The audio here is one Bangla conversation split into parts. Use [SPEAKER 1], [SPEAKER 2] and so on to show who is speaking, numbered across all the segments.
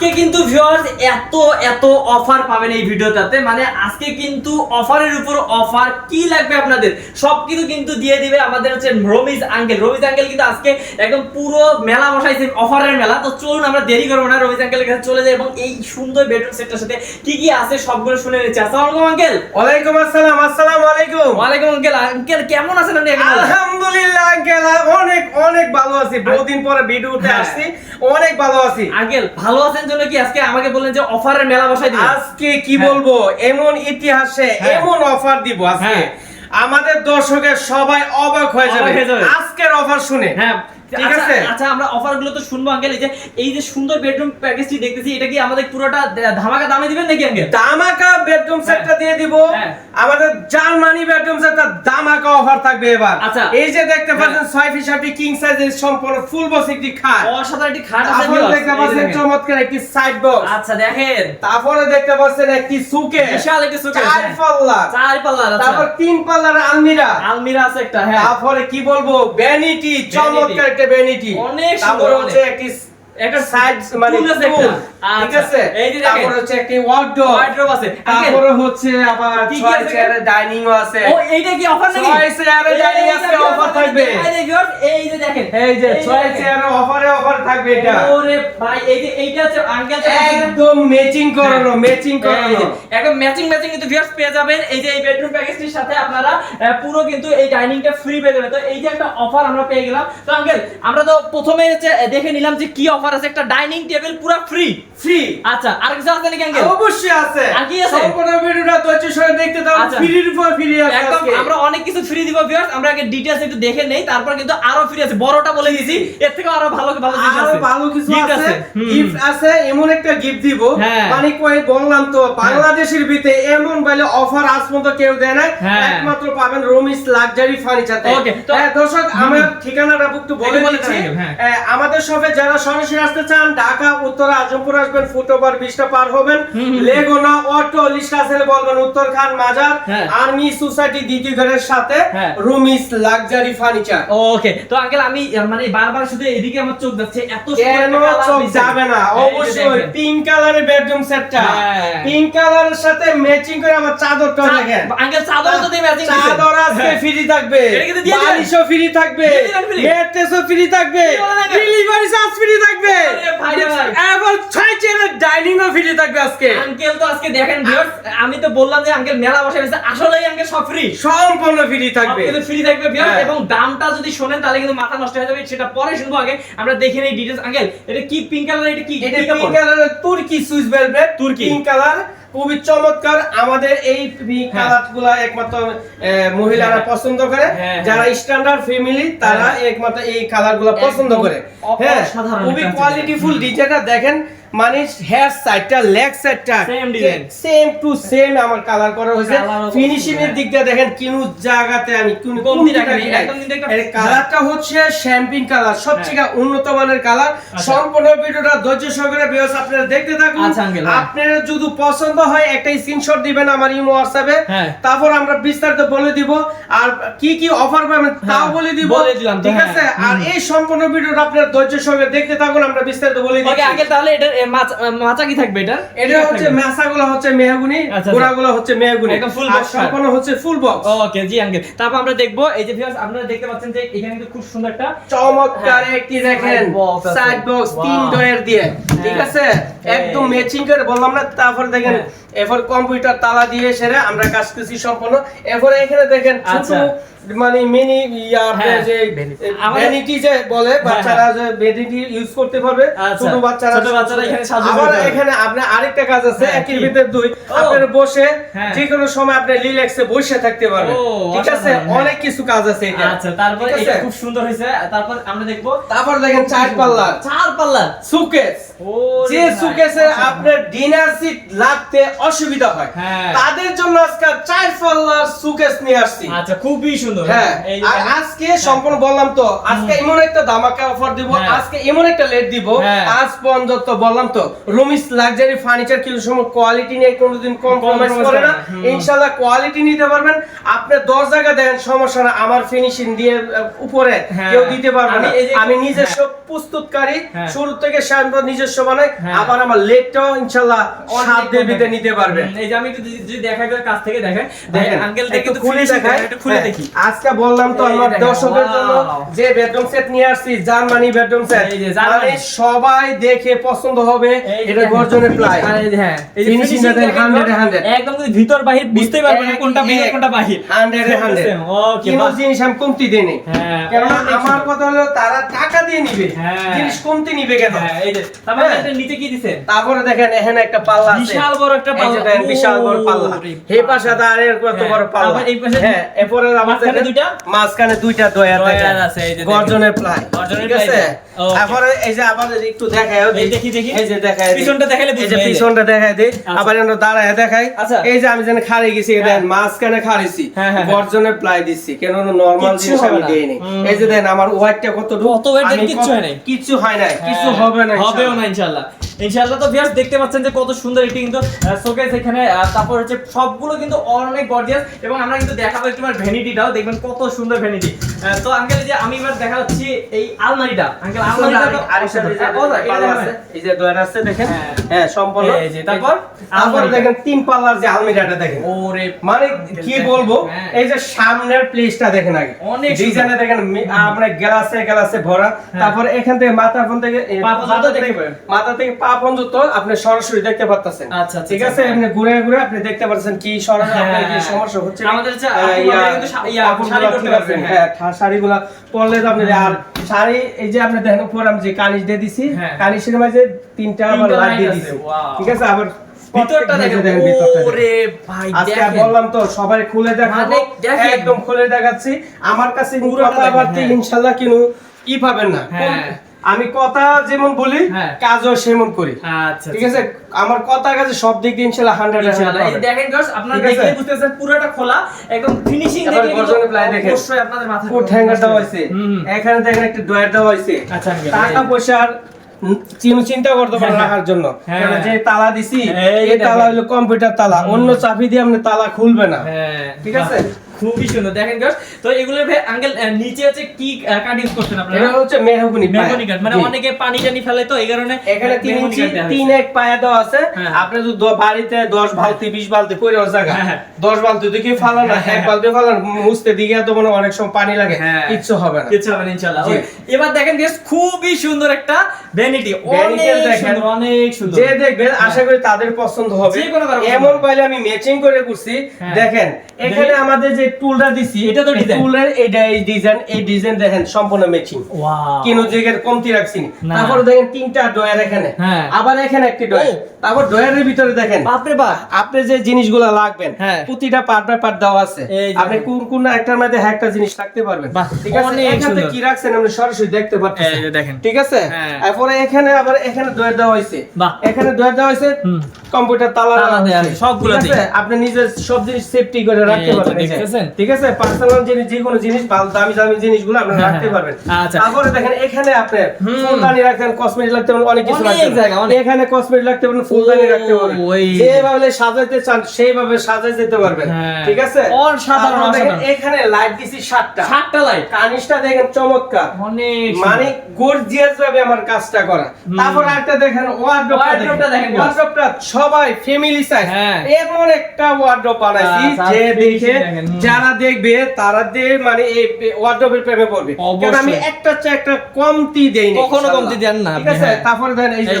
[SPEAKER 1] আজকে কিন্তু ভিউয়ার্স এত এত অফার পাবেন এই ভিডিওটাতে। মানে আজকে কিন্তু অফারের উপর অফার কি লাগবে আপনাদের? সব কিছু কিন্তু দিয়ে দিবে আমাদের হচ্ছে রমিজ আঙ্কেল রমিজ আঙ্কেল কিন্তু আজকে একদম পুরো মেলা বসাইছে অফারের মেলা। তো চলুন আমরা দেরি করব না রমিজ আঙ্কেলের কাছে চলে যাই এবং এই সুন্দর বেডরুম সেটটার সাথে কি কি আছে সবগুলো শুনে নিচ্ছি। আসসালামু আলাইকুম আঙ্কেল
[SPEAKER 2] ওয়ালাইকুম আসসালাম আসসালামু আলাইকুম।
[SPEAKER 1] ওয়ালাইকুম আঙ্কেল আঙ্কেল কেমন আছেন আপনি
[SPEAKER 2] আলহামদুলিল্লাহ আঙ্কেল অনেক অনেক ভালো আছি। বহুদিন পরে ভিডিওতে
[SPEAKER 1] হ্যাঁ।
[SPEAKER 2] আসছি। অনেক ভালো আছি।
[SPEAKER 1] আঙ্কেল ভালো আছেন জন্য কি আজকে আমাকে বললেন যে অফারের মেলা বসাই দিবেন
[SPEAKER 2] আজকে কি
[SPEAKER 1] হ্যাঁ।
[SPEAKER 2] বলব এমন ইতিহাসে
[SPEAKER 1] হ্যাঁ।
[SPEAKER 2] এমন অফার দিব আজকে
[SPEAKER 1] হ্যাঁ।
[SPEAKER 2] আমাদের দর্শকের সবাই অবাক হয়ে যাবে
[SPEAKER 1] অবাক হয়ে যাবে।
[SPEAKER 2] আজকের অফার শুনে
[SPEAKER 1] হ্যাঁ
[SPEAKER 2] ঠিক
[SPEAKER 1] আচ্ছা,
[SPEAKER 2] আছে।
[SPEAKER 1] আচ্ছা আমরা অফারগুলো তো শুনব আঙ্কেল। এই যে এই যে সুন্দর বেডরুম প্যাকেজটি দেখতেছি এটা কি আমাদের পুরোটা ধামাকা দামে দিবেন নাকি আঙ্কেল?
[SPEAKER 2] দামাকা বেডরুম সেটটা দিয়ে দিব।
[SPEAKER 1] হ্যাঁ।
[SPEAKER 2] আমাদের জার্মানি বেডরুম সেটটা দামাকা অফার থাকবে এবার।
[SPEAKER 1] আচ্ছা।
[SPEAKER 2] এই যে দেখতে
[SPEAKER 1] হ্যাঁ।
[SPEAKER 2] পাচ্ছেন ছয় ফিট সাথে কিং সাইজের সম্পূর্ণ ফুল বক্স একটি খাট।
[SPEAKER 1] অসাধারণ একটি খাট আছে viewers,
[SPEAKER 2] দেখতে পাচ্ছেন
[SPEAKER 1] দেখেন।
[SPEAKER 2] চমৎকার একটি সাইড বক্স
[SPEAKER 1] আচ্ছা দেখেন।
[SPEAKER 2] তারপরে দেখতে পাচ্ছেন একটি সুকে
[SPEAKER 1] বিশাল একটি suitcase,
[SPEAKER 2] চার
[SPEAKER 1] হ্যাঁ।
[SPEAKER 2] পাল্লা
[SPEAKER 1] চার পাল্লার আচ্ছা।
[SPEAKER 2] তারপর তিন পাল্লার আলমিরা।
[SPEAKER 1] আলমিরা আছে একটা হ্যাঁ।
[SPEAKER 2] তারপরে কি বলব? ভ্যানিটি চমৎকার একটা ভ্যানিটি
[SPEAKER 1] অনেক সুন্দর,
[SPEAKER 2] তারপরে হচ্ছে একটি
[SPEAKER 1] একটা
[SPEAKER 2] সাইড মানে। ঠিক
[SPEAKER 1] আচ্ছা,
[SPEAKER 2] আছে
[SPEAKER 1] এই যে দেখেন।
[SPEAKER 2] হচ্ছে একটি ওয়ার্ডরোব
[SPEAKER 1] Wardrobe আছে।
[SPEAKER 2] তারপরে হচ্ছে আবার
[SPEAKER 1] কি কি
[SPEAKER 2] ছয় চেয়ারের ডাইনিং আছে।
[SPEAKER 1] ও এইটা কি অফার নাকি?
[SPEAKER 2] ছয় চেয়ারের
[SPEAKER 1] এই-
[SPEAKER 2] dining
[SPEAKER 1] এইটা
[SPEAKER 2] আজকে
[SPEAKER 1] কি
[SPEAKER 2] offer
[SPEAKER 1] offer
[SPEAKER 2] থাকবে।
[SPEAKER 1] এই যে viewers, এই যে দেখেন।
[SPEAKER 2] এই যে ছয় চেয়ারের অফারে অফার থাকবে এটা।
[SPEAKER 1] ওরে ভাই এই যে এইটা হচ্ছে আঙ্কেল
[SPEAKER 2] একদম ম্যাচিং করানো ম্যাচিং করানো।
[SPEAKER 1] একদম ম্যাচিং ম্যাচিং কিন্তু ভিউয়ার্স পেয়ে যাবেন। এই যে এই বেডরুম প্যাকেজটির সাথে আপনারা পুরো কিন্তু এই ডাইনিংটা ফ্রি পেয়ে যাবেন। তো এই যে একটা অফার আমরা পেয়ে গেলাম। তো আঙ্কেল আমরা তো প্রথমে হচ্ছে দেখে নিলাম যে কি অফার আছে একটা ডাইনিং টেবিল পুরো ফ্রি।
[SPEAKER 2] ফ্রি।
[SPEAKER 1] আচ্ছা আর কিছু আছে নাকি আঙ্কেল?
[SPEAKER 2] অবশ্যই আছে।
[SPEAKER 1] আর কি আছে?
[SPEAKER 2] সম্পূর্ণ ভিডিওটা ধৈর্য সহকারে দেখতে দাও
[SPEAKER 1] আচ্ছা।
[SPEAKER 2] ফ্রির উপর ফ্রি আছে
[SPEAKER 1] একদম আমরা অনেক কিছু ফ্রি দিব ভিউয়ার্স আমরা আগে ডিটেইলস একটু দেখে নেই তারপর কিন্তু আরও ফ্রি আছে। বড়টা বলে দিয়েছি এর থেকে আরও ভালো ভালো জিনিস আরও
[SPEAKER 2] ভালো কিছু আছে। গিফট আছে এমন একটা গিফট দিব।
[SPEAKER 1] হ্যাঁ।
[SPEAKER 2] মানে কই বললাম তো বাংলাদেশের ভিতরে এমন বলে অফার আজ পর্যন্ত কেউ দেয় না
[SPEAKER 1] হ্যাঁ।
[SPEAKER 2] একমাত্র পাবেন রোমিস লাক্সারি ফার্নিচার
[SPEAKER 1] Okay, তো-
[SPEAKER 2] হ্যাঁ দর্শক আমার ঠিকানাটা একটু বলে দিচ্ছি।
[SPEAKER 1] হ্যাঁ।
[SPEAKER 2] আমাদের শপে যারা সরাসরি আসতে চান ঢাকা উত্তর আজমপুর আসবেন ফুটওভার পার হবেন। লেগুনা অটো লিস্ট আসলে বলবেন উত্তর খান মাজার
[SPEAKER 1] হ্যাঁ।
[SPEAKER 2] আর্মি সোসাইটি দ্বিতীয় ঘরের সাথে
[SPEAKER 1] হ্যাঁ।
[SPEAKER 2] রুমিস লাক্সারি ফার্নিচার।
[SPEAKER 1] ওকে। তো আঙ্কেল আমি মানে বারবার শুধু এদিকে আমার চোখ যাচ্ছে এত
[SPEAKER 2] কেন চোখ যাবে না? অবশ্যই পিঙ্ক কালারের বেডরুম সেটটা
[SPEAKER 1] হ্যাঁ।
[SPEAKER 2] পিঙ্ক কালারের সাথে ম্যাচিং করে আমার চাদরটা
[SPEAKER 1] আঙ্কেল চাদর তো দিয়ে ম্যাচিং
[SPEAKER 2] চাদর আজকে ফ্রি থাকবে।
[SPEAKER 1] দিয়ে দিবেন?
[SPEAKER 2] বালিশও ফ্রি থাকবে। ম্যাট্রেসও ফ্রি থাকবে? ডেলিভারি চার্জ ফ্রি থাকবে
[SPEAKER 1] ভাই।
[SPEAKER 2] এবার ছয় চেয়ারের ডাইনিংও ফ্রি থাকবে আজকে
[SPEAKER 1] আঙ্কেল তো আজকে দেখেন ভিউয়ার্স আমি তো বললাম যে আঙ্কেল মেলা বসে গেছে আসলেই আঙ্কেল সব ফ্রি
[SPEAKER 2] সম্পূর্ণ ফ্রি থাকবে
[SPEAKER 1] কিন্তু ফ্রি থাকবে ভিউয়ার্স
[SPEAKER 2] হ্যাঁ।
[SPEAKER 1] এবং দামটা যদি শোনেন তাহলে কিন্তু মাথা নষ্ট হয়ে যাবে সেটা পরে শুনব আগে আমরা দেখে নেই ডিটেইলস আঙ্কেল এটা কি পিঙ্ক কালার এটা কি
[SPEAKER 2] এটা? পিঙ্ক কালার তুর্কি সুইস ভেলভেট
[SPEAKER 1] তুর্কি।
[SPEAKER 2] পিঙ্ক কালার খুবই চমৎকার আমাদের এই
[SPEAKER 1] হ্যাঁ।
[SPEAKER 2] কালারগুলা একমাত্র মহিলারা
[SPEAKER 1] হ্যাঁ।
[SPEAKER 2] পছন্দ করে।
[SPEAKER 1] হ্যাঁ,
[SPEAKER 2] যারা স্ট্যান্ডার্ড ফ্যামিলি তারা একমাত্র এই কালারগুলা পছন্দ করে। হ্যাঁ খুবই কোয়ালিটিফুল ডিজাইনটা দেখেন মানে হেয়ার সাইডটা লেগ সাইডটা
[SPEAKER 1] Same design.
[SPEAKER 2] Same to same আমার কালার করা হয়েছে। ফিনিশিং এর
[SPEAKER 1] হ্যাঁ।
[SPEAKER 2] দিক দিয়ে দেখেন কিনু জায়গাতে আমি কোন
[SPEAKER 1] কমতি রাখেনি,
[SPEAKER 2] এর কালারটা হচ্ছে শ্যাম্পিং কালার সবচেয়ে উন্নত মানের কালার
[SPEAKER 1] আচ্ছা।
[SPEAKER 2] সম্পূর্ণ ভিডিওটা ধৈর্য সহকারে ভিউয়ার্স আপনারা দেখতে থাকুন।
[SPEAKER 1] আচ্ছা, হ্যাঁ।
[SPEAKER 2] আপনারা যদি পছন্দ হয় একটা স্ক্রিনশট দিবেন আমার ইমো হোয়াটসঅ্যাপে।
[SPEAKER 1] হ্যাঁ।
[SPEAKER 2] তারপর আমরা বিস্তারিত বলে দিব। আর কি কি অফার পাবেন তাও
[SPEAKER 1] হ্যাঁ,
[SPEAKER 2] বলে দিব।
[SPEAKER 1] বলে দিলাম
[SPEAKER 2] ঠিক। আছে? আর এই সম্পূর্ণ ভিডিওটা আপনারা ধৈর্য সহকারে দেখতে থাকুন আমরা বিস্তারিত বলে
[SPEAKER 1] ওকে
[SPEAKER 2] দিচ্ছি।
[SPEAKER 1] আঙ্কেল তাহলে এটা এ, মাচা মাচা কি থাকবে এটা?
[SPEAKER 2] এটা হচ্ছে মাছাগুলো হচ্ছে মেহগুনি
[SPEAKER 1] আচ্ছা,
[SPEAKER 2] গোড়াগুলো হচ্ছে মেহগুনি।
[SPEAKER 1] একদম ফুল বক্স
[SPEAKER 2] সম্পূর্ণ হচ্ছে ফুল বক্স
[SPEAKER 1] ওকে জি আঙ্কেল তারপর আমরা দেখব এই যে ভিউয়ার্স আপনারা দেখতে পাচ্ছেন যে এখানে কিন্তু খুব সুন্দর একটা
[SPEAKER 2] চমৎকার
[SPEAKER 1] হ্যাঁ।
[SPEAKER 2] একটি দেখেন সাইড বক্স তিন ডয়ের দিয়ে। ঠিক
[SPEAKER 1] হ্যাঁ।
[SPEAKER 2] আছে? একদম ম্যাচিং করে বললাম না তারপর দেখেন
[SPEAKER 1] হ্যাঁ।
[SPEAKER 2] এরপর কম্পিউটার তালা দিয়ে সেরে আমরা কাজ করছি সম্পূর্ণ। এরপর এখানে দেখেন ছোট
[SPEAKER 1] আচ্ছা।
[SPEAKER 2] মানে মিনি ইয়া
[SPEAKER 1] হ্যাঁ।
[SPEAKER 2] যে ভ্যানিটি যে বলে বাচ্চারা যে ভ্যানিটি ইউজ করতে পারবে
[SPEAKER 1] আচ্ছা।
[SPEAKER 2] ছোট বাচ্চারা
[SPEAKER 1] ছোট বাচ্চারা এখানে সাহায্য
[SPEAKER 2] আবার এখানে আপনার আরেকটা কাজ আছে
[SPEAKER 1] হ্যাঁ,
[SPEAKER 2] একের? ভিতরে দুই।
[SPEAKER 1] ও।
[SPEAKER 2] আপনার বসে
[SPEAKER 1] হ্যাঁ।
[SPEAKER 2] যে কোনো সময় আপনি রিল্যাক্সে বসে থাকতে পারবেন। ঠিক আছে?
[SPEAKER 1] হ্যাঁ।
[SPEAKER 2] অনেক কিছু কাজ আছে এটা
[SPEAKER 1] আচ্ছা তারপর এটা খুব সুন্দর হয়েছে। তারপর আমরা দেখব।
[SPEAKER 2] তারপর দেখেন চার পাল্লা।
[SPEAKER 1] চার পাল্লা।
[SPEAKER 2] সুকেস
[SPEAKER 1] ও
[SPEAKER 2] যে সুকেসে আপনার ডিনার সিট লাগতে অসুবিধা হয়
[SPEAKER 1] হ্যাঁ।
[SPEAKER 2] তাদের জন্য আজকে চার পাল্লার সুকেস নিয়ে আসছি
[SPEAKER 1] আচ্ছা খুবই সুন্দর
[SPEAKER 2] হ্যাঁ আর আজকে সম্পূর্ণ বললাম তো আজকে এমন একটা ধামাকা অফার দিব
[SPEAKER 1] হ্যাঁ।
[SPEAKER 2] আজকে এমন একটা লেট দিব
[SPEAKER 1] হ্যাঁ।
[SPEAKER 2] আজ পর্যন্ত বললাম তো রুমিস লাক্সারি ফার্নিচার কিছু সময় কোয়ালিটি নিয়ে কোনোদিন কম্প্রোমাইজ করে না। ইনশাআল্লাহ কোয়ালিটি নিতে পারবেন আপনি 10 জায়গা দেন সমস্যা না আমার ফিনিশিং দিয়ে উপরে
[SPEAKER 1] হ্যাঁ।
[SPEAKER 2] কেউ দিতে পারবে না আমি নিজস্ব প্রস্তুতকারী
[SPEAKER 1] হ্যাঁ।
[SPEAKER 2] শুরু থেকে নিজস্ব বানাই
[SPEAKER 1] হ্যাঁ।
[SPEAKER 2] আবার আমার লেটটাও ইনশাআল্লাহ সাত দিয়ে দিতে নিতে পারবে।
[SPEAKER 1] হুম, এই যে আমি একটু যদি- দেখাই কাছ থেকে দেখেন আঙ্কেল
[SPEAKER 2] একটু
[SPEAKER 1] দেখে তো
[SPEAKER 2] খুলে দেখাই।
[SPEAKER 1] একটু খুলে
[SPEAKER 2] হ্যাঁ,
[SPEAKER 1] দেখি
[SPEAKER 2] আজকে বললাম তো আমার
[SPEAKER 1] দেখেন,
[SPEAKER 2] দর্শকের জন্য যে বেডরুম সেট নিয়ে আসছি জার্মানি বেডরুম সেট
[SPEAKER 1] এই যে জার্মানি।
[SPEAKER 2] মানে সবাই দেখে পছন্দ হবে এটা গর্জনের প্লাই
[SPEAKER 1] হ্যাঁ, এই যে
[SPEAKER 2] finishing দেখেন,
[SPEAKER 1] দেখেন
[SPEAKER 2] 100 100
[SPEAKER 1] একদম যদি ভিতর বাহির বুঝতেই পারবেন না কোনটা ভিতর কোনটা বাহির।
[SPEAKER 2] হান্ড্রেড হান্ড্রেড
[SPEAKER 1] ওকে
[SPEAKER 2] কোনো জিনিস আমি কমতি দিই নি
[SPEAKER 1] হ্যাঁ, অনেক
[SPEAKER 2] আমার কথা হলো তারা টাকা দিয়ে নিবে।
[SPEAKER 1] হ্যাঁ।
[SPEAKER 2] জিনিস কমতি নিবে কেন?
[SPEAKER 1] হ্যাঁ এই যে তারপরে
[SPEAKER 2] হ্যাঁ।
[SPEAKER 1] নিচে কি দিছে?
[SPEAKER 2] তারপরে দেখেন এখানে একটা পাল্লা আছে।
[SPEAKER 1] বিশাল বড় একটা
[SPEAKER 2] বিশাল বড় পাল্লা এই পাশে আর কত
[SPEAKER 1] হ্যাঁ,
[SPEAKER 2] বড় পাল্লা
[SPEAKER 1] এই পাশে-
[SPEAKER 2] হ্যাঁ এরপরে
[SPEAKER 1] মাঝখানে দুইটা?
[SPEAKER 2] মাঝখানে দুইটা দয়ার
[SPEAKER 1] দয়ার আছে, এই যে
[SPEAKER 2] গর্জনের প্লাই ঠিক আছে
[SPEAKER 1] ply দেন। Okay.
[SPEAKER 2] তারপরে এই যে আবার একটু দেখায়
[SPEAKER 1] দেখি, দেখি।
[SPEAKER 2] এই যে দেখায়
[SPEAKER 1] পিছনটা দেখাইলে
[SPEAKER 2] এই যে
[SPEAKER 1] বুঝবে, এই যে।
[SPEAKER 2] পিছনটা দেখায় দিই
[SPEAKER 1] আচ্ছা।
[SPEAKER 2] আবার এনে দাঁড়ায় দেখাই
[SPEAKER 1] আচ্ছা।
[SPEAKER 2] এই যে আমি যেন খাড়ি গেছি এই
[SPEAKER 1] হ্যাঁ।
[SPEAKER 2] মাঝখানে খাড়িছি। গর্জনের প্লাই দিচ্ছি কেন নরমাল জিনিস
[SPEAKER 1] হবে
[SPEAKER 2] আমি
[SPEAKER 1] না।
[SPEAKER 2] দেইনি এই যে দেন আমার ওয়াইটটা কত
[SPEAKER 1] কত weight কিচ্ছু নাই।
[SPEAKER 2] কিচ্ছু নাই কিছু হবে না
[SPEAKER 1] হবেও
[SPEAKER 2] ইনশাআল্লাহ।
[SPEAKER 1] না ইনশাআল্লাহ ইনশাআল্লাহ তো ভিউয়ার্স দেখতে পাচ্ছেন যে কত সুন্দর একটি কিন্তু শোকেস এখানে তারপর হচ্ছে সবগুলো কিন্তু অনেক গর্জিয়াস এবং আমরা কিন্তু দেখাবো একটু ভ্যানিটিটাও দেখবেন কত সুন্দর ভ্যানিটি তো আঙ্কেল যে আমি এবার দেখা হচ্ছে এই আলমারিটা আঙ্কেল আলমারিটা
[SPEAKER 2] এই যে
[SPEAKER 1] এটা
[SPEAKER 2] পাল্লা
[SPEAKER 1] দেখাবেন?
[SPEAKER 2] আছে, দয়ার আছে দেখেন।
[SPEAKER 1] হ্যাঁ।
[SPEAKER 2] হ্যাঁ সম্পূর্ণ।
[SPEAKER 1] এই যে, তারপর?
[SPEAKER 2] তারপর দেখেন তিন পাল্লার যে আলমিরাটা দেখেন।
[SPEAKER 1] ওরে
[SPEAKER 2] মানে কি বলব
[SPEAKER 1] হ্যাঁ।
[SPEAKER 2] এই যে সামনের প্লেসটা দেখেন আগে।
[SPEAKER 1] অনেক
[SPEAKER 2] ডিজাইনে দেখেন আপনার গ্লাসে গ্লাসে ভরা। তারপর এখান থেকে মাথা ফোন থেকে মাথা থেকে- পা পর্যন্ত আপনি সরাসরি দেখতে পাচ্ছেন
[SPEAKER 1] আচ্ছা, আচ্ছা,
[SPEAKER 2] ঠিক
[SPEAKER 1] আচ্ছা।
[SPEAKER 2] আছে আপনি ঘুরে ঘুরে আপনি দেখতে পাচ্ছেন কি
[SPEAKER 1] হ্যাঁ,
[SPEAKER 2] আপনার কি
[SPEAKER 1] হ্যাঁ।
[SPEAKER 2] সমস্যা হচ্ছে
[SPEAKER 1] আমাদের
[SPEAKER 2] হ্যাঁ শাড়িগুলা পরলে তো আপনি আর শাড়ি এই যে আপনি দেখেন উপর আমি যে দিয়ে দিছি
[SPEAKER 1] হ্যাঁ।
[SPEAKER 2] মাঝে তিনটা আবার লাইট দিয়ে দিছি ঠিক আছে আবার
[SPEAKER 1] ভিতরটা দেখেন। ওরে ভাই
[SPEAKER 2] আজকে বললাম তো সবাই খুলে দেখাবো
[SPEAKER 1] মানে
[SPEAKER 2] একদম খুলে দেখাচ্ছি আমার কাছে কথাবার্তা
[SPEAKER 1] হ্যাঁ।
[SPEAKER 2] ইনশাল্লাহ কিনু ই পাবেন না
[SPEAKER 1] হ্যাঁ।
[SPEAKER 2] আমি কথা যেমন বলি
[SPEAKER 1] হ্যাঁ।
[SPEAKER 2] কাজও সেমন করি।
[SPEAKER 1] আচ্ছা
[SPEAKER 2] ঠিক আছে? আমার কথা কাছে সব দিক দিয়ে ইনশাল্লাহ হান্ড্রেড
[SPEAKER 1] ইনশাআল্লাহ এই দেখেন গাইস আপনারা
[SPEAKER 2] আছে?
[SPEAKER 1] দেখলে বুঝতে পারছেন পুরোটা খোলা একদম ফিনিশিং দেখলে
[SPEAKER 2] প্লাই দেখেন।
[SPEAKER 1] অবশ্যই আপনাদের মাথায়
[SPEAKER 2] ফুট হ্যাঙ্গার দেওয়া হয়েছে।
[SPEAKER 1] হুম, হুম।
[SPEAKER 2] এখানে দেখেন একটা ডয়ার দেওয়া হয়েছে।
[SPEAKER 1] আচ্ছা,
[SPEAKER 2] টাকা। পয়সার চিন্তা করতে পারেন
[SPEAKER 1] হ্যাঁ,
[SPEAKER 2] রাখার জন্য।
[SPEAKER 1] হ্যাঁ।
[SPEAKER 2] যে তালা দিছি
[SPEAKER 1] এই
[SPEAKER 2] এই তালা হলো কম্পিউটার তালা। অন্য চাবি দিয়ে আপনি তালা খুলবে না।
[SPEAKER 1] হ্যাঁ।
[SPEAKER 2] ঠিক আছে?
[SPEAKER 1] খুবই সুন্দর। দেখেন গাইস তো এগুলোর ভাই আঙ্কেল নিচে হচ্ছে কি কাট করছেন আপনারা?
[SPEAKER 2] এটা হচ্ছে মেহগুনি।
[SPEAKER 1] মেহগনি কাঠ মানে অনেকে পানি টানি ফেলে তো এই কারণে
[SPEAKER 2] এখানে তিন ইঞ্চি
[SPEAKER 1] কাঠ দেওয়া
[SPEAKER 2] তিন এক পায়া দেওয়া আছে।
[SPEAKER 1] হ্যাঁ।
[SPEAKER 2] আপনি যদি বাড়িতে দশ বালতি বিশ বালতি করে জায়গা
[SPEAKER 1] হ্যাঁ, হ্যাঁ।
[SPEAKER 2] দশ বালতি দেখি ফালান না।
[SPEAKER 1] হ্যাঁ,
[SPEAKER 2] এক বালতি ফালান মুছতে দিকে তো মানে অনেক সময় পানি লাগে।
[SPEAKER 1] হ্যাঁ।
[SPEAKER 2] কিচ্ছু হবে না।
[SPEAKER 1] কিছু হবে না ইনশাআল্লাহ। এবার দেখেন বেশ খুবই সুন্দর একটা ভ্যানিটি অনেক
[SPEAKER 2] দেখেন।
[SPEAKER 1] সুন্দর অনেক সুন্দর।
[SPEAKER 2] যে দেখবে আশা করি তাদের পছন্দ হবে। এমন। পাইলে আমি ম্যাচিং করে করছি।
[SPEAKER 1] হ্যাঁ।
[SPEAKER 2] দেখেন। এখানে আমাদের যে টুলটা দিছি
[SPEAKER 1] এটা তো design।
[SPEAKER 2] টুলের এটা এই ডিজাইন এই ডিজাইন দেখেন সম্পূর্ণ ম্যাচিং
[SPEAKER 1] ওয়াও
[SPEAKER 2] কিনো কমতি রাখছি। তারপর দেখেন তিনটা ডয়ার এখানে।
[SPEAKER 1] হ্যাঁ।
[SPEAKER 2] আবার এখানে একটি ডয়ার তারপর ডয়ারের ভিতরে দেখেন
[SPEAKER 1] বাপরে বাপ।
[SPEAKER 2] আপনি যে জিনিসগুলো লাগবেন
[SPEAKER 1] হ্যাঁ।
[SPEAKER 2] প্রতিটা পার্ট বাই পার্ট দেওয়া আছে। আপনি কোন কোন একটার মধ্যে একটা জিনিস রাখতে পারবেন। ঠিক আছে? এখানে কি রাখছেন আপনি সরাসরি দেখতে পাচ্ছেন
[SPEAKER 1] দেখেন।
[SPEAKER 2] ঠিক আছে?
[SPEAKER 1] হ্যাঁ।
[SPEAKER 2] এরপরে এখানে আবার এখানে দয়ার দেওয়া হয়েছে। এখানে দয়ার দেওয়া হয়েছে কম্পিউটার তালা
[SPEAKER 1] তালা
[SPEAKER 2] দেওয়া
[SPEAKER 1] আছে, সবগুলোতেই।
[SPEAKER 2] আপনি নিজের সব জিনিস সেফটি করে রাখতে পারবেন।
[SPEAKER 1] দেখতেছেন?
[SPEAKER 2] ঠিক আছে? পার্সোনাল জিনিস যে কোনো জিনিস ভালো দামি দামি জিনিসগুলো আপনি
[SPEAKER 1] হ্যাঁ,
[SPEAKER 2] রাখতে
[SPEAKER 1] হ্যাঁ।
[SPEAKER 2] পারবেন।
[SPEAKER 1] আচ্ছা।
[SPEAKER 2] তারপরে দেখেন এখানে আপনি ফুলদানি রাখতেন কসমেটিক রাখতে পারেন অনেক কিছু রাখতে এখানে কসমেটিক রাখতে পারেন ফুলদানি রাখতে পারেন। যেভাবে সাজাইতে চান সেইভাবে সাজাই যেতে পারবেন।
[SPEAKER 1] হ্যাঁ।
[SPEAKER 2] ঠিক আছে?
[SPEAKER 1] অসাধারণ,
[SPEAKER 2] দেখেন এখানে লাইট দিছি সাতটা।
[SPEAKER 1] সাতটা লাইট
[SPEAKER 2] কানিসটা দেখেন চমৎকার।
[SPEAKER 1] অনেক
[SPEAKER 2] মানে গর্জিয়াস ভাবে আমার কাজটা করা। তারপর একটা দেখেন ওয়ার্ডরোবটা
[SPEAKER 1] দেখেন।
[SPEAKER 2] ওয়ার্ডরোবটা সবাই ফ্যামিলি সাইজ। এমন একটা ওয়ার্ডরোব বানাইছি
[SPEAKER 1] আচ্ছা,
[SPEAKER 2] যে দেখে। যারা দেখবে তারা দে মানে এই ওয়ার্ডরোবের প্রেমে পড়বে। কারণ আমি একটা চেয়ে একটা কমতি দেই না
[SPEAKER 1] কখনো কমতি দেন না
[SPEAKER 2] ঠিক আছে
[SPEAKER 1] হ্যাঁ।
[SPEAKER 2] তারপরে ধরেন এই যে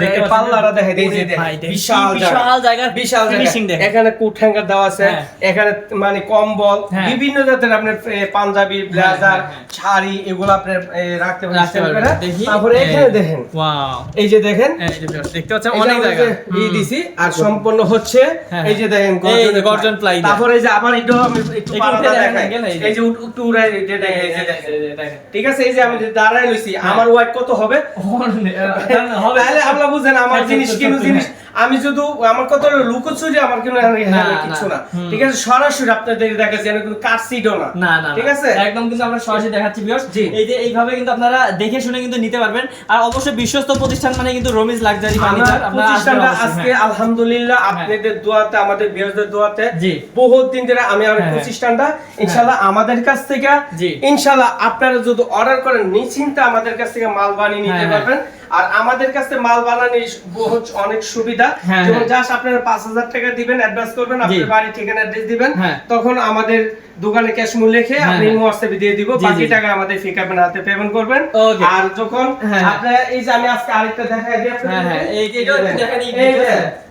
[SPEAKER 1] দেখতে?
[SPEAKER 2] পাল্লাটা দেখে এই যে বিশাল
[SPEAKER 1] বিশাল জায়গা,
[SPEAKER 2] বিশাল
[SPEAKER 1] দেখেন।
[SPEAKER 2] এখানে কুট হ্যাঙ্গার দেওয়া আছে
[SPEAKER 1] হ্যাঁ।
[SPEAKER 2] এখানে মানে কম্বল
[SPEAKER 1] হ্যাঁ।
[SPEAKER 2] বিভিন্ন জাতের আপনার পাঞ্জাবি ব্লেজার
[SPEAKER 1] হ্যাঁ, হ্যাঁ।
[SPEAKER 2] শাড়ি এগুলো আপনি রাখতে
[SPEAKER 1] পারবেন।
[SPEAKER 2] তারপরে এখানে দেখেন
[SPEAKER 1] ওয়াও
[SPEAKER 2] এই যে দেখেন
[SPEAKER 1] দেখতে পাচ্ছেন অনেক জায়গা
[SPEAKER 2] দিছি আর সম্পূর্ণ হচ্ছে
[SPEAKER 1] হ্যাঁ,
[SPEAKER 2] এই যে দেখেন
[SPEAKER 1] গর্জন দেয়া।
[SPEAKER 2] তারপরে এই যে আবার একটু আমি একটু
[SPEAKER 1] একটু দেখেন,
[SPEAKER 2] দেখাই
[SPEAKER 1] এই যে।
[SPEAKER 2] একটু উড়াই দেখেন। ঠিক আছে এই যে আমি দাঁড়ায় লইছি আমার ওয়াইট কত হবে
[SPEAKER 1] হবে।
[SPEAKER 2] তাহলে আমরা বুঝেন আমার
[SPEAKER 1] হ্যাঁ,
[SPEAKER 2] জিনিস
[SPEAKER 1] সত্য,
[SPEAKER 2] জিনিস
[SPEAKER 1] হ্যাঁ।
[SPEAKER 2] আমি শুধু আমার কত লুকোচুরি আমার কিন্তু এখানে
[SPEAKER 1] না,
[SPEAKER 2] কিছু
[SPEAKER 1] না,
[SPEAKER 2] ঠিক আছে সরাসরি আপনাদের দেখাচ্ছি আমি কিন্তু কাটসিডও না।
[SPEAKER 1] না না
[SPEAKER 2] ঠিক আছে?
[SPEAKER 1] একদম কিন্তু আমরা সরাসরি দেখাচ্ছি ভিউয়ার্স
[SPEAKER 2] জি।
[SPEAKER 1] এই যে এইভাবে কিন্তু আপনারা দেখে শুনে কিন্তু নিতে পারবেন। আর অবশ্যই বিশ্বস্ত প্রতিষ্ঠান মানে কিন্তু রমিজ লাক্সারি ফার্নিচার
[SPEAKER 2] প্রতিষ্ঠানটা আজকে
[SPEAKER 1] হ্যাঁ।
[SPEAKER 2] আলহামদুলিল্লাহ আপনাদের দোয়াতে আমাদের বিয়ারদের দোয়াতে
[SPEAKER 1] জি।
[SPEAKER 2] বহুত দিন ধরে আমি আমার
[SPEAKER 1] হ্যাঁ,
[SPEAKER 2] প্রতিষ্ঠানটা ইনশাআল্লাহ আমাদের কাছ থেকে। ইনশাআল্লাহ আপনারা যদি অর্ডার করেন নিশ্চিন্তে আমাদের কাছ থেকে মাল বানিয়ে নিতে পারবেন। আর আমাদের কাছে মাল বানানোর বহুত অনেক সুবিধা
[SPEAKER 1] হ্যাঁ,
[SPEAKER 2] যেমন
[SPEAKER 1] হ্যাঁ।
[SPEAKER 2] জাস্ট আপনারা পাঁচ হাজার টাকা দিবেন অ্যাডভান্স করবেন আপনার বাড়ি ঠিকানা অ্যাড্রেস দিবেন
[SPEAKER 1] হ্যাঁ।
[SPEAKER 2] তখন আমাদের দোকানে ক্যাশ মূল্য লিখে
[SPEAKER 1] হ্যাঁ,
[SPEAKER 2] আপনি
[SPEAKER 1] হ্যাঁ।
[SPEAKER 2] হোয়াটসঅ্যাপে দিয়ে দিব বাকি টাকা আমাদের ফিকাপের হাতে পেমেন্ট করবেন আর যখন
[SPEAKER 1] হ্যাঁ।
[SPEAKER 2] আপনারা এই যে আমি আজকে আরেকটা দেখাই দিই আপনাদের
[SPEAKER 1] হ্যাঁ, হ্যাঁ, এই যে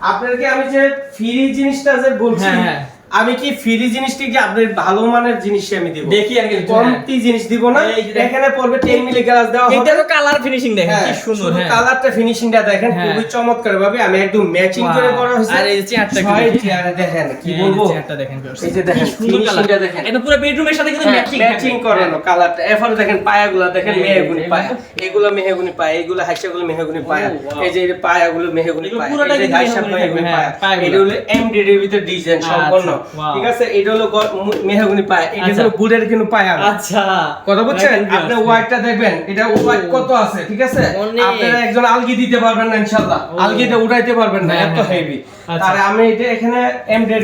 [SPEAKER 2] আপনাদেরকে আমি যে ফ্রি জিনিসটা যে বলছি
[SPEAKER 1] হ্যাঁ, হ্যাঁ।
[SPEAKER 2] আমি কি ফ্রি জিনিসটি কি আপনার ভালো মানের জিনিসই আমি দিব?
[SPEAKER 1] দেখি আগে একটু,
[SPEAKER 2] কমতি জিনিস দিব না। এখানে পড়বে 10 মিলি গ্লাস দেওয়া হবে।
[SPEAKER 1] এটারও কালার ফিনিশিং দেখেন
[SPEAKER 2] হ্যাঁ,
[SPEAKER 1] কি সুন্দর হ্যাঁ।
[SPEAKER 2] কালারটা ফিনিশিংটা দেখেন
[SPEAKER 1] হ্যাঁ।
[SPEAKER 2] খুবই চমৎকার ভাবে আমি একদম ম্যাচিং করে করা হয়েছে।
[SPEAKER 1] আর এই চেয়ারটা কি
[SPEAKER 2] ছয়
[SPEAKER 1] দেখি?
[SPEAKER 2] চেয়ারে দেখেন কি বলব?
[SPEAKER 1] চেয়ারটা দেখেন।
[SPEAKER 2] এই যে দেখেন,
[SPEAKER 1] কি সুন্দর
[SPEAKER 2] finishing
[SPEAKER 1] কালার
[SPEAKER 2] দেখেন।
[SPEAKER 1] এটা পুরো বেডরুমের সাথে কিন্তু ম্যাচিং
[SPEAKER 2] ম্যাচিং করানো কালারটা এরপরে দেখেন পায়াগুলো দেখেন মেহগুনি পায়া। এগুলো মেহগুনি পায়া এগুলো হাইসাগুলো মেহগুনি পায়া। এই যে এই পায়াগুলো মেহগুনি
[SPEAKER 1] এগুলো
[SPEAKER 2] পায়া।
[SPEAKER 1] পুরোটা
[SPEAKER 2] এই যে
[SPEAKER 1] কিন্তু মেহগনি
[SPEAKER 2] পায়া।
[SPEAKER 1] হ্যাঁ।
[SPEAKER 2] এটা হলো এমডিডি এর ভিতর ডিজাইন সম্পূর্ণ
[SPEAKER 1] আচ্ছা, wow.
[SPEAKER 2] ঠিক আছে? এটা হলো মেহগুনি পায়া। এটা
[SPEAKER 1] আচ্ছা।
[SPEAKER 2] হলো বুড়ের কিন্তু পায়
[SPEAKER 1] আচ্ছা।
[SPEAKER 2] কথা বুঝছেন? আপনি। ওয়াইটটা দেখবেন। এটা ওয়াইট কত আছে? ঠিক আছে? আপনারা একজন আলগি দিতে পারবেন না ইনশাআল্লাহ। আলগিটা উঠাইতে পারবেন না
[SPEAKER 1] হ্যাঁ,
[SPEAKER 2] এত
[SPEAKER 1] হ্যাঁ।
[SPEAKER 2] হেভি
[SPEAKER 1] আচ্ছা।
[SPEAKER 2] তাহলে আমি এটা এখানে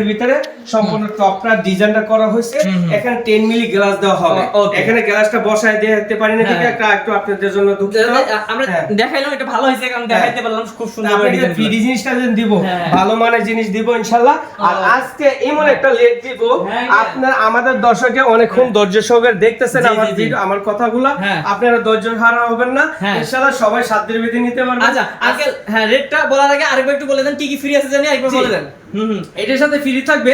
[SPEAKER 2] ভিতরে সম্পূর্ণ টপটা ডিজাইনটা করা হয়েছে। এখানে 10 মিলি গ্লাস দেওয়া হবে এখানে গ্লাসটা বসায় দিতে পারি না
[SPEAKER 1] হ্যাঁ,
[SPEAKER 2] ঠিক
[SPEAKER 1] হ্যাঁ।
[SPEAKER 2] একটু একটু আপনাদের জন্য দুঃখিত
[SPEAKER 1] আমরা
[SPEAKER 2] হ্যাঁ।
[SPEAKER 1] দেখাইলাম এটা ভালো হয়েছে কারণ দেখাইতে পারলাম খুব সুন্দর করে
[SPEAKER 2] আপনাকে
[SPEAKER 1] ডিজাইন
[SPEAKER 2] ফ্রি জিনিসটা যেন দিব। ভালো মানের জিনিস দিব ইনশাআল্লাহ আর আজকে এমন একটা লেট দিব আপনার আমাদের দর্শকে অনেকক্ষণ ধৈর্য সহকারে দেখতেছেন আমার। ভিডিও আমার কথাগুলো। আপনারা ধৈর্য হারা হবেন না। ইনশাআল্লাহ সবাই সাধ্যের ভিতরে নিতে পারবেন
[SPEAKER 1] আচ্ছা আঙ্কেল হ্যাঁ রেটটা বলার আগে আরেকবার একটু বলে দেন কি কি ফ্রি আছে জানি একবার বলে দেন।
[SPEAKER 2] এটার সাথে ফ্রি থাকবে।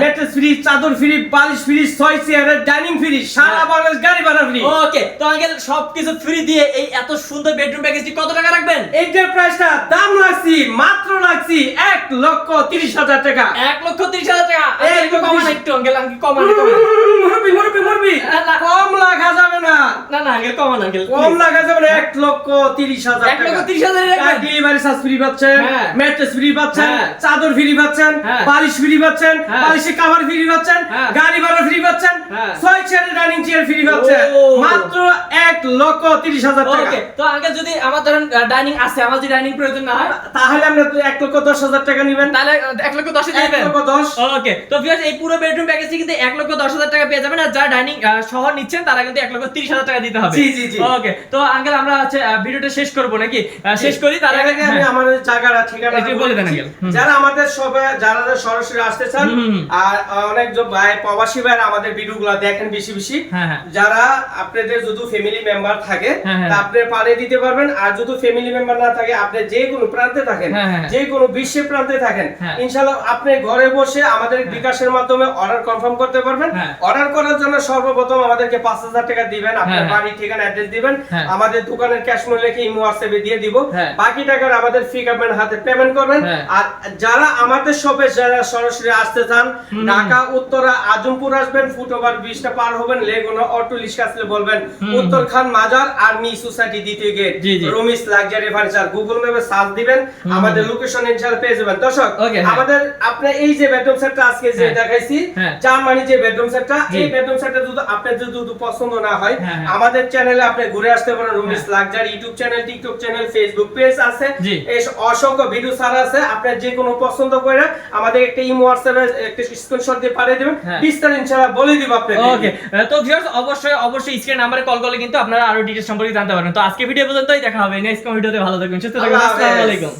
[SPEAKER 2] ম্যাট্রেস ফ্রি চাদর ফ্রি বালিশ ফ্রি ছয় চেয়ারের ডাইনিং ফ্রি সারা
[SPEAKER 1] হ্যাঁ।
[SPEAKER 2] বাংলাদেশ গাড়ি ভাড়া ফ্রি
[SPEAKER 1] ওকে তো আঙ্কেল সবকিছু ফ্রি দিয়ে এই এত সুন্দর বেডরুম প্যাকেজটি কত টাকা রাখবেন?
[SPEAKER 2] এইটার প্রাইসটা দাম লাগছি মাত্র লাগছি এক লক্ষ তিরিশ হাজার টাকা।
[SPEAKER 1] এক লক্ষ তিরিশ হাজার টাকা? একটু কমান একটু আঙ্কেল আঙ্কেল কমান
[SPEAKER 2] মুরবি মুরবি মুরবি। কম লাগা যাবে না।
[SPEAKER 1] না না আঙ্কেল কমান আঙ্কেল
[SPEAKER 2] কম লাগা যাবে না এক লক্ষ তিরিশ হাজার
[SPEAKER 1] এক লক্ষ তিরিশ হাজার
[SPEAKER 2] ডেলিভারি চার্জ ফ্রি পাচ্ছেন। ম্যাট্রেস ফ্রি পাচ্ছেন
[SPEAKER 1] হ্যাঁ।
[SPEAKER 2] চাদর ফ্রি পাচ্ছেন
[SPEAKER 1] হ্যাঁ।
[SPEAKER 2] বালিশ ফ্রি পাচ্ছেন
[SPEAKER 1] হ্যাঁ।
[SPEAKER 2] বালিশের কাভার ফ্রি পাচ্ছেন
[SPEAKER 1] হ্যাঁ।
[SPEAKER 2] গাড়ি ভাড়া ফ্রি পাচ্ছেন। ছয় চেয়ারের ডাইনিং চেয়ার ফ্রি পাচ্ছেন মাত্র এক লক্ষ তিরিশ হাজার টাকা
[SPEAKER 1] তো আঙ্কেল যদি আমার ধরেন ডাইনিং আছে আমার যদি ডাইনিং প্রয়োজন না হয়
[SPEAKER 2] তাহলে আমরা এক লক্ষ দশ হাজার টাকা নিবেন
[SPEAKER 1] তাহলে এক লক্ষ দশে দিবেন
[SPEAKER 2] লক্ষ দশ
[SPEAKER 1] ওকে তো ভিউয়ার্স এই পুরো বেডরুম প্যাকেজটি কিন্তু এক লক্ষ দশ হাজার টাকা পেয়ে যাবেন আর যারা ডাইনিং শহর নিচ্ছেন তারা কিন্তু এক লক্ষ তিরিশ হাজার টাকা দিতে হবে
[SPEAKER 2] জি, জি, জি।
[SPEAKER 1] ওকে তো আঙ্কেল আমরা হচ্ছে ভিডিওটা শেষ করব নাকি শেষ করি তার আগে
[SPEAKER 2] আগে আমি। আমাদের জায়গাটা ঠিকানা
[SPEAKER 1] বলে দেন আগে।
[SPEAKER 2] যারা আমাদের সবে যারা সরাসরি আসতে চান। আর অনেক যে ভাই প্রবাসী ভাই আমাদের ভিডিওগুলো দেখেন বেশি বেশি
[SPEAKER 1] হ্যাঁ, হ্যাঁ।
[SPEAKER 2] যারা আপনাদের যদি ফ্যামিলি মেম্বার থাকে
[SPEAKER 1] হ্যাঁ।
[SPEAKER 2] তা আপনি পারে দিতে পারবেন আর যদি ফ্যামিলি মেম্বার না থাকে আপনি যে কোনো প্রান্তে থাকেন। যে কোনো বিশ্বের প্রান্তে থাকেন। ইনশাআল্লাহ আপনি ঘরে বসে আমাদের বিকাশের মাধ্যমে অর্ডার কনফার্ম করতে পারবেন। অর্ডার করার জন্য সর্বপ্রথম আমাদেরকে পাঁচ হাজার টাকা দিবেন আপনার। বাড়ি ঠিকানা অ্যাড্রেস দিবেন। আমাদের দোকানের ক্যাশ মূল্য লিখে ইমো হোয়াটসঅ্যাপে দিয়ে দিব। বাকি টাকার আমাদের ফি হাতে পেমেন্ট করবেন। আর যারা আমাদের শপে যারা সরাসরি আসতে চান ঢাকা উত্তরা আজমপুর আসবেন ফুটওভার ব্রিজটা পার হবেন লেগুনা অটো আসলে বলবেন। উত্তর খান মাজার আর্মি সোসাইটি দ্বিতীয় gate. Rumi's luxury furniture Google ম্যাপে সার্চ দিবেন আমাদের লোকেশন ইনশাআল্লাহ পেয়ে যাবেন। দর্শক
[SPEAKER 1] হ্যাঁ।
[SPEAKER 2] আমাদের আপনি এই যে বেডরুম সেটটা আজকে যে
[SPEAKER 1] হ্যাঁ।
[SPEAKER 2] দেখাইছি
[SPEAKER 1] হ্যাঁ।
[SPEAKER 2] জার্মানি যে বেডরুম সেটটা এই বেডরুম সেটটা যদি আপনার যদি পছন্দ না হয়। আমাদের চ্যানেলে আপনি ঘুরে আসতে পারেন Rumi's luxury YouTube channel TikTok channel Facebook page আছে। এই অসংখ্য ভিডিও ছাড়া আছে। আপনার যে কোনো পছন্দ করে আমাদের একটা ইমো হোয়াটসঅ্যাপে একটা স্ক্রিনশট দিয়ে পাঠিয়ে দেবেন।
[SPEAKER 1] হ্যাঁ।
[SPEAKER 2] বিস্তারিত ইনশাআল্লাহ বলে দিব আপনাকে।
[SPEAKER 1] ওকে তো ভিউয়ার্স অবশ্যই অবশ্যই স্ক্রিন নাম্বারে কল করলে কিন্তু আপনারা আরও ডিটেইলস সম্পর্কে জানতে পারবেন। তো আজকে ভিডিও পর্যন্তই দেখা হবে নেক্সট ভিডিওতে ভালো থাকবেন সুস্থ থাকবেন। আসসালামু আলাইকুম।